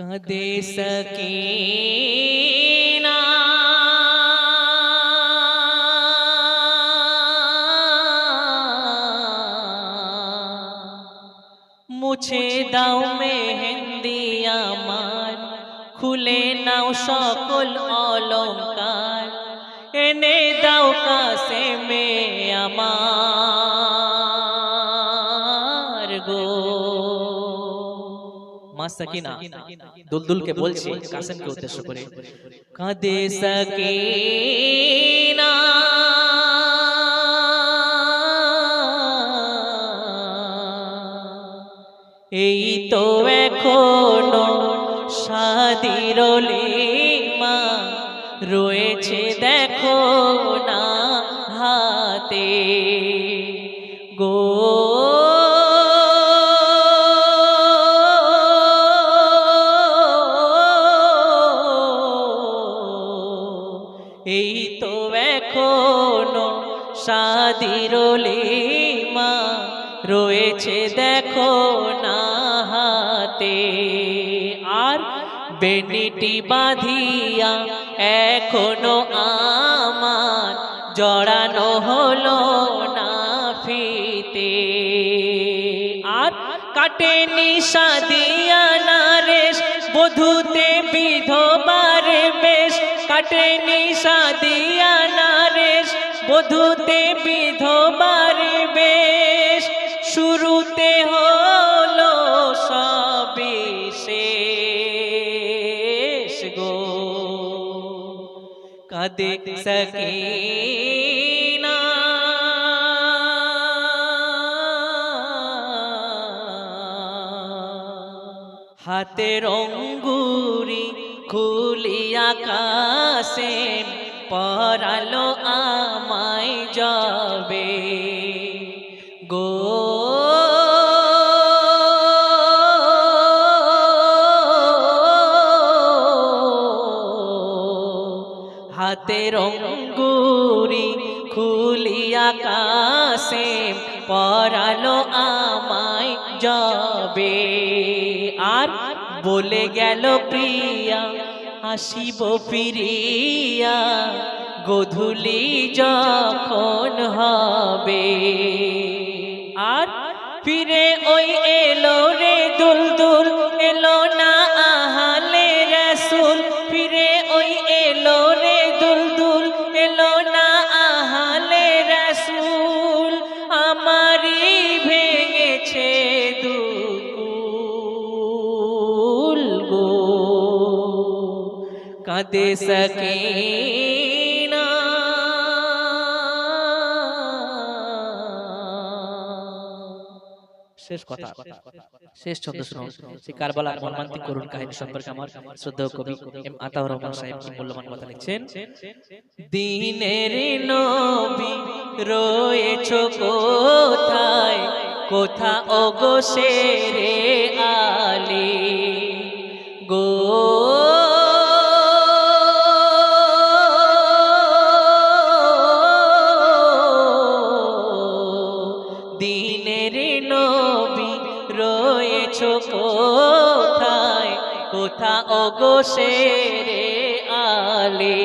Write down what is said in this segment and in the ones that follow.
কাঁদে সকিনা মুছে দাও মেহেন্দি আমার খুলে নাও সকল অলংকার এনে দাও কাছে মে আমার মা সাকিনা দুলদুলকে বলছে কাসেমকে উদ্দেশ্য করে। কাঁদে সাকিনা দেখো না হাতে। আর বেনিটি বাঁধিয়া এখনও আমার জড়ানো হলো না ফিতে আর কাটেনি সাদিয়া না রেশ বধুতে বিধবার বেশ। কাটেনি সাদিয়া না রেশ বধুতে বিধবার কাদে সকিনা। হাতের অঙ্গুরি খুলিয়া কাশে পরালো আমায় যাবে হাতের খুলিয়া কাশে পরালো আমায় যাবে। আর বলে গেল প্রিয়া, আসিব ফিরিয়া, গধুলি যখন হবে। আর ফিরে ওই এলো রে, দুলদুল এলো না কাঁদে সকিনা। শেষ কথা। শেষ ছন্দ শুনো সেই কারবালার মর্মান্তিক করুণ কাহিনী সম্পর্কে আমার শ্রদ্ধেয় কবি এম আতাউর রহমান সাহেব কি মূল্যবান কথা লিখছেন দিনের নবী রয়েছো কোথায়? কোথা ওগো শেরে আলী? কোথা ওগো শেরে আলে?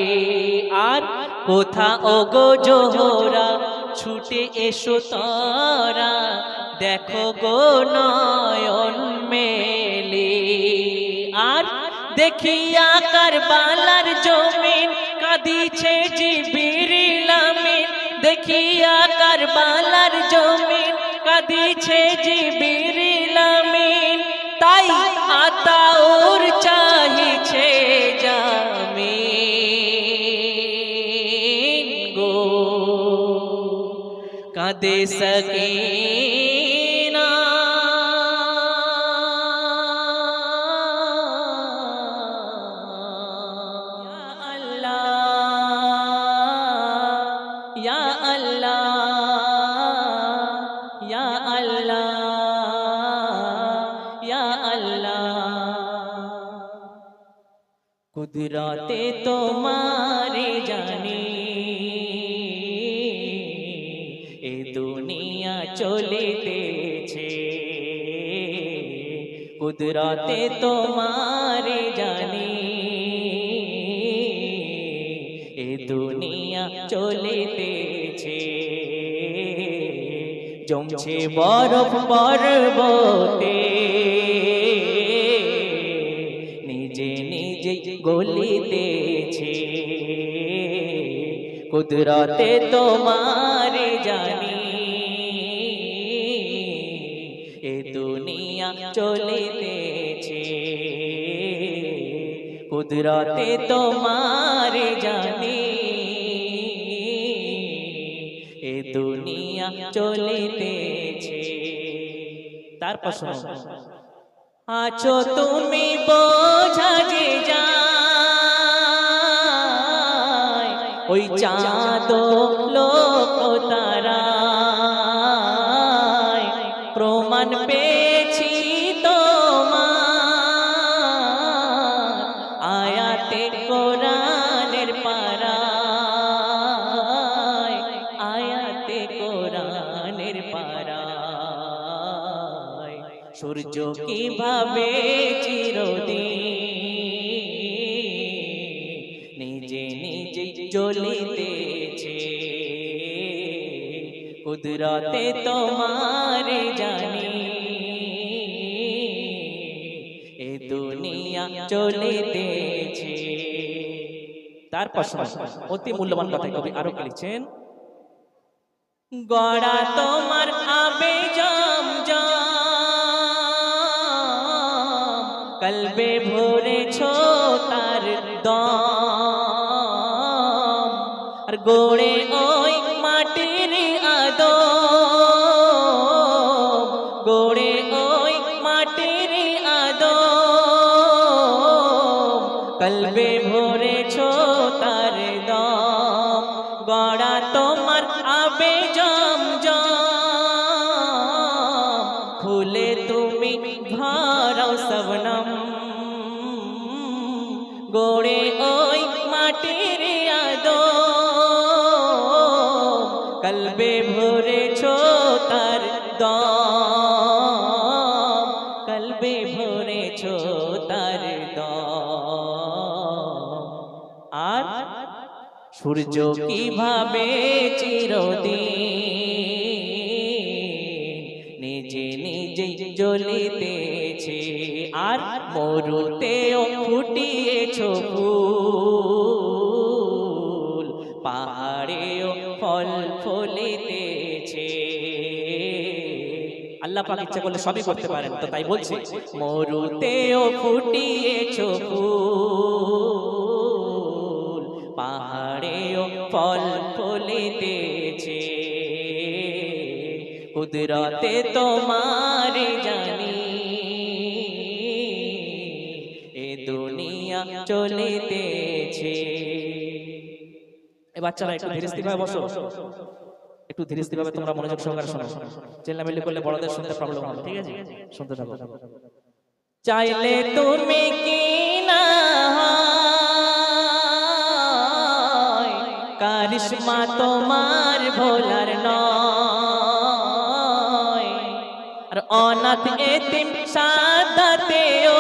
আর কোথা ওগো জোহরা? ছুটে এসো তারা, দেখো গো নয়ন মেলে। আর দেখিয়া কারবালার জমিন, কাঁদিছে আমিন দেখিয়া কারবালার জমিন, কাঁদিছে জিবিরিল কাঁদে সকিনা। ইয়া আল্লাহ ইয়া আল্লাহ ইয়া আল্লাহ। কুদরতে তোমারে জানি। এ চলিতেছে। কুদরতে তোমারে জানি এ দুনিয়া চলিতেছে। জমছে বরফ পর্বতে। নিজে নিজে গলিতেছে। কুদরতে তোমার চলিতেছে। কুদরতে তোমার জানি এ দুনিয়া চলিতেছে। তারপর শোনো। আছো তুমি বোঝা যে যায় ওই চাঁদ লোক তারা প্রমাণ পেয়েছি সূর্য কীভাবে চিরদিন নিজে নিজে জ্বলিতেছে? কুদরতে তোমার জানি এ দুনিয়া চলিতেছে। শোনো, অতি মূল্যবান কথা কবি আরও লিখছেন গড়া তোমার আবে কলবে ভরেছ তার দম আর গোড়ে ওই মাটির আদো গোড়ে ওই মাটির আদো কলবে ভরেছ তার দম গড়া তোমার আবে জম ফুলে তুমি ঘরাও সবনম। গোড়ে ওই মাটির আদো কলবে ভরেছ তার দম। কলবে ভরেছ তার দম। আর সূর্য কীভাবে চিরদিন মরুতেও ফুটিয়েছ ফুল। পাহাড়েও ফল ফলিতেছে। আল্লাহ পাক ইচ্ছা করলে সবই করতে পারেন, তো তাই বলছি, মরুতেও ফুটিয়েছ ফুল। পাহাড়েও ফল ফলিতেছে। কুদরতে তোমার জানি বাচ্চারা একটু ধীরে বসো। একটু ধীরে তোমরা মনোযোগ সহকারে শোনো। চেল্লামিল্লি করলে বড়দের শুনতে প্রবলেম হবে। ঠিক আছে? শুনতে থাকো। চাইলে তুমি কি না কারিশমা তোমার ভোলার নয়। আর অনাথ এতিম সাদাতেও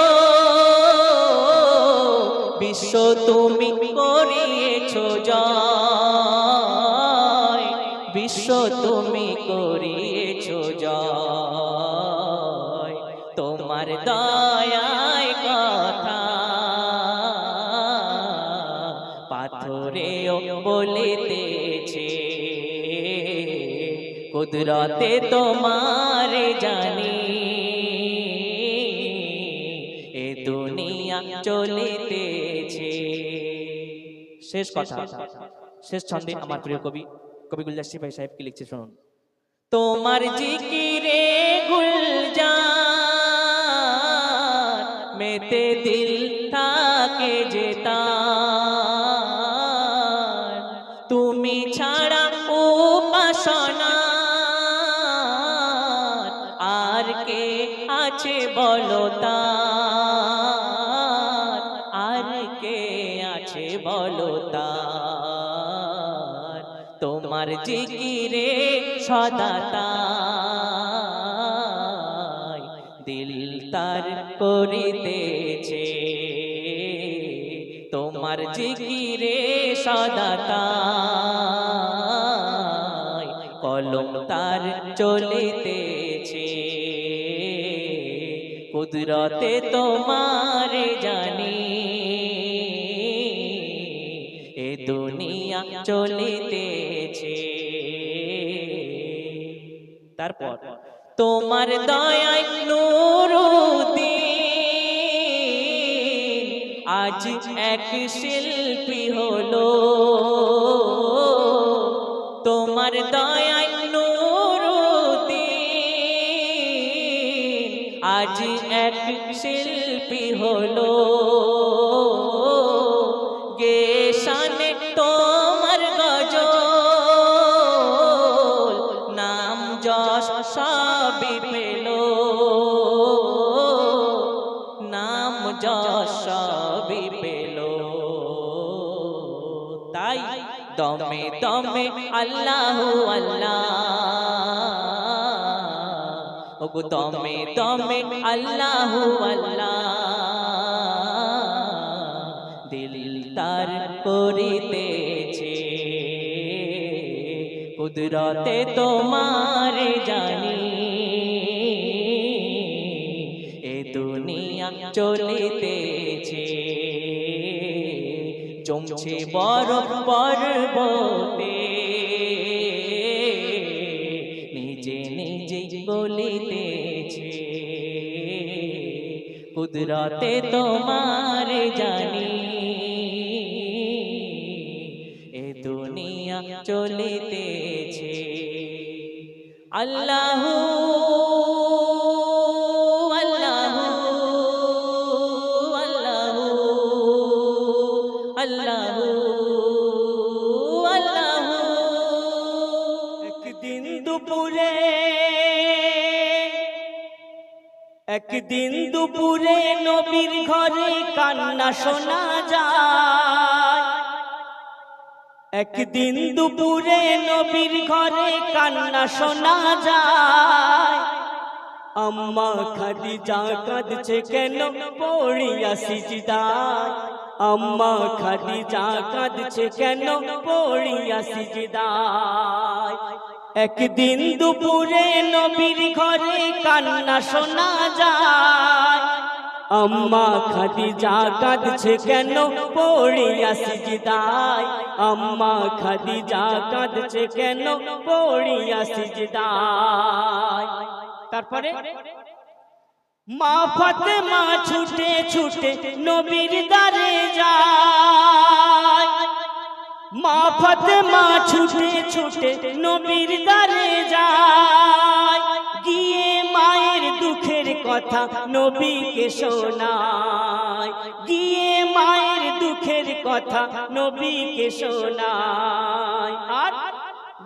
বিশ্ব তুমি করিয়েছো তুমি করিয়েছো তোমার দয়ায় কথা। পাথরেও বলিতেছে কুদরতে তোমার জানি, এ দুনিয়া চলিতেছে শেষ কথা, শেষ ছন্দে আমার প্রিয় কবি কবি গুলজার সিপাহী সাহেব কি লিখছে শুনুন। তোমার জিকিরে মেতে দিল থাকে যেতা তুমি ছাড়া উপাসনা আর কে আছে বলো জিকিরে সদা তাই দিল তার করিতেছে। তোমার জিকিরে সদা তাই কলম তার চলিতেছে। কুদরতে তোমার জানি, এ দুনিয়া চলিতেছে তারপর তোমার দয়ায় নুরুদ্দিন আজ এক শিল্পী হলো। তোমার দয়ায় নুরুদ্দিন আজ এক শিল্পী হলো। আল্লাহ আল্লাহ। ওগো দমে দমে আল্লাহ আল্লাহ। দিল তার করিতেছে। কুদরতে তোমার জানি। এ দুনিয়া চলিতেছে। জমছে বড় পর্বতে। কুদরতে তোমার জানি। এ দুনিয়া চলিতেছে। আল্লাহ একদিন দুপুরে নবীর ঘরে কান্না শোনা যায়। একদিন দুপুরে নবীর ঘরে কান্না শোনা যায়। আম্মা খাদিজা কাঁদছে কেন পড়িয়া সিজদায় আম্মা খাদিজা কাঁদছে কেন পড়িয়া সিজদায় একদিন দুপুরে নবীর ঘরে কান্না শোনা যায়। আম্মা খাদিজা কাঁদছে কেন? পড়িয়া সিজদায় আম্মা খাদিজা কাঁদছে কেন? পড়িয়া সিজদায় তারপরে? মা ফাতেমা ছুটে ছুটে নবীর দারে যায়। মা ছুটে ছুটে নবীর দারে যায়। গিয়ে মায়ের দুঃখের কথা নবীকে শোনায়। গিয়ে মায়ের দুঃখের কথা নবীকে শোনায়। আর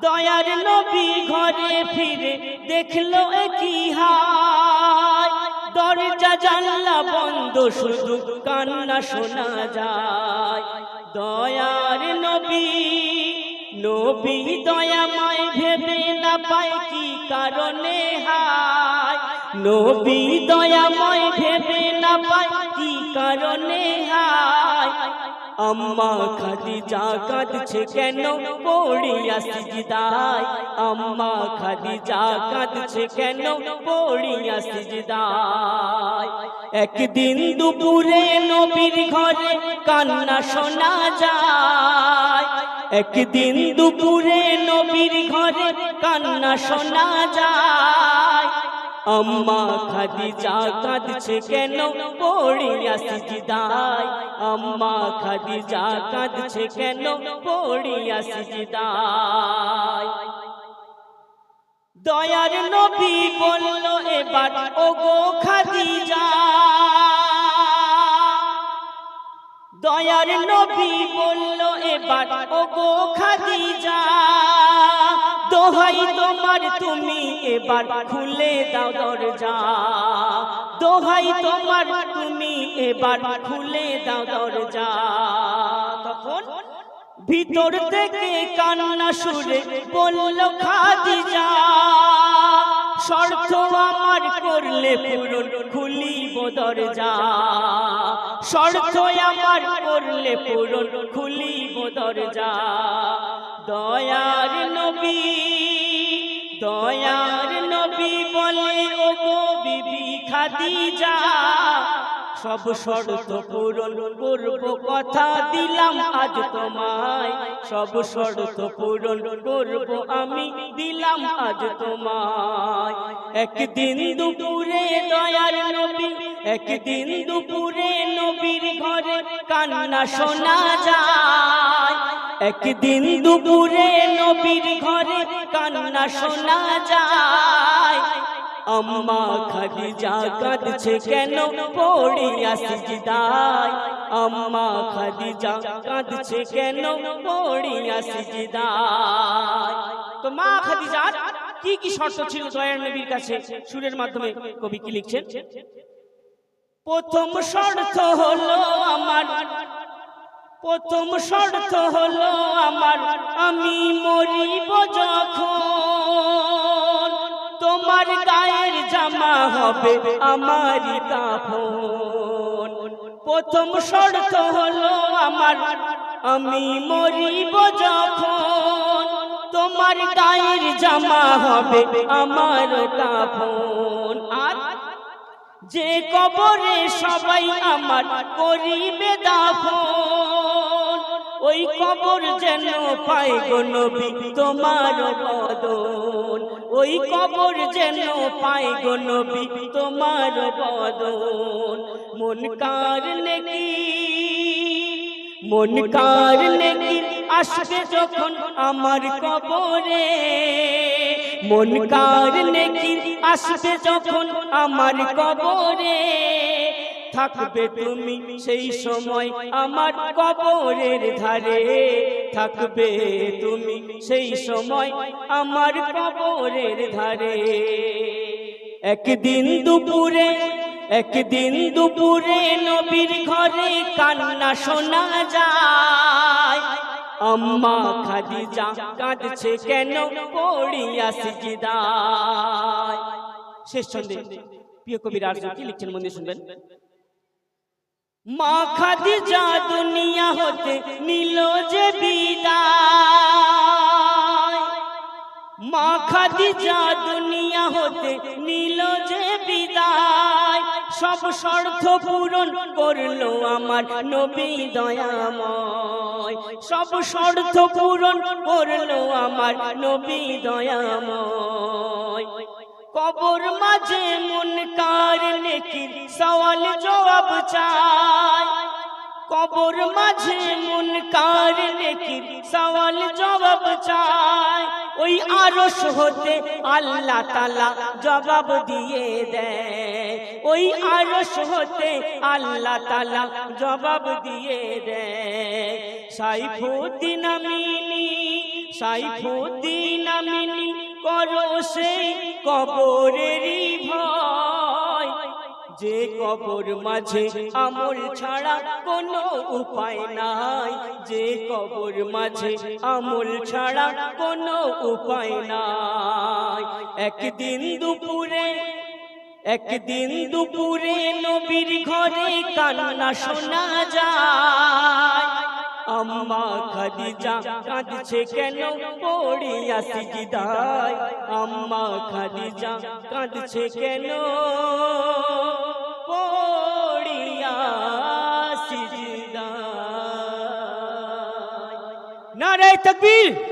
দয়ার নবী ঘরে ফিরে দেখল কি হায়। দরজা জানলা বন্ধ, শুধু কান্না শোনা যায়। দয়ার নবী নবী দয়াময় ভেবে না পায় কি কারণে হায়? নবী দয়াময় ভেবে না পায় কি কারণে হায়? আম্মা খাদিজা কাঁদছে কেন? পড়িয়া সিজদায়। আম্মা খাদিজা কাঁদছে কেন? পড়িয়া সিজদায়। একদিন দুপুরে নবীর ঘরে কান্না শোনা যায়। একদিন দুপুরে নবীর ঘরে কান্না শোনা যায়। আম্মা খাদি খাদিজা কাঁদছে কেন? পড়িয়া সিজদায় আম্মা খাদিজা কাঁদছে কেন? পড়িয়া সিজদায় দয়ার নবী বলল এবার ওগো খাদিজা। দয়ার নবী বলল এবার ওগো খাদিজা। দোহাই তোমার তুমি এবার খুলে দাও দরজা। দোহাই তোমার তুমি এবার খুলে দাও দরজা। তখন ভিতর থেকে কান্না সুরে বলল, খাদিজা, শর্ত আমার করলে পূরণ খুলিব দরজা। শর্ত আমার করলে পূরণ খুলিব দরজা। দয়ার নবী দয়ার নবী বলে ও বিবি খাদিজা সব শর্ত পূরণ করব, কথা দিলাম আজ তোমায়। সব শর্ত পূরণ করব, আমি দিলাম আজ তোমায়। একদিন দুপুরে দয়ার নবী, একদিন দুপুরে নবীর ঘরে কান্না শোনা যায়। একদিন দুপুরে নবীর ঘরে কান্না শোনা যায়। আম্মা খাদিজা কাঁদছে কেন? পড়িয়া সিজদায় আম্মা খাদিজা কাঁদছে কেন? পড়িয়া সিজদায় তো মা খাদিজা, কি কি শর্ত ছিল দয়ার নবীর কাছে? সুরের মাধ্যমে কবি কি লিখছেন? প্রথম শর্ত হলো আমার, প্রথম শর্ত হলো আমার, আমি মরিব যখন হবে আমারই কাফন প্রথম শর্ত হলো আমার, আমি মরিব যখন। তোমার গায়ের জামা হবে আমার কাফন আর যে কবরে সবাই আমার করিবে দাফন, ওই কবর যেন পাই গো নবী তোমার বদন। ওই কবর যেন পাই গো তোমার বদন। মন কার নেকি? মন কার নেকি? আসবে যখন আমার কবরে। মন কার নেকি? আসবে যখন আমার কবরে। থাকবে তুমি সেই সময় আমার কবরের ধারে থাকবে তুমি সেই সময় আমার কবরের ধারে। একদিন দুপুরে একদিন দুপুরে নবীর ঘরে কান্না শোনা যায়। আম্মা খাদিজা কাঁদছে কেন পড়িয়া সিজদায় শেষ ছন্দে প্রিয় কবির আর্য কি লিখছেন মন্দির শুনবেন? মা খাদিজা দুনিয়া হতে নিল যে বিদায়। মা দুনিয়া হতে নিল যে বিদায়। সব শর্ত পূরণ করল আমার নবী দয়াময়। সব শর্ত পূরণ করল আমার নবী দয়াময়। কবর মাঝে মন কার নেকির সওয়াল জবাব চাই কবর মাঝে মন কার নেকির সওয়াল জবাব চাই ওই আরশ হতে আল্লাহ তালা জবাব দিয়ে দেয়। ওই আরশ হতে আল্লাহ তালা জবাব দিয়ে দেয়। সাইফুদ্দিন আমিনী সাইফুদ্দিন আমিনী করো সেই কবরেরই ভয়। যে কবর মাঝে আমল ছাড়া কোনো উপায় নাই। যে কবর মাঝে আমল ছাড়া কোনো উপায় নাই। একদিন দুপুরে একদিন দুপুরে নবীর ঘরে কান্না শোনা যায়। আম্মা খাদিজা কাঁদছে কেন পড়িয়া সিজদায় আম্মা খাদিজা কাঁদছে কেন পড়িয়া সিজদায় নারে তকবীর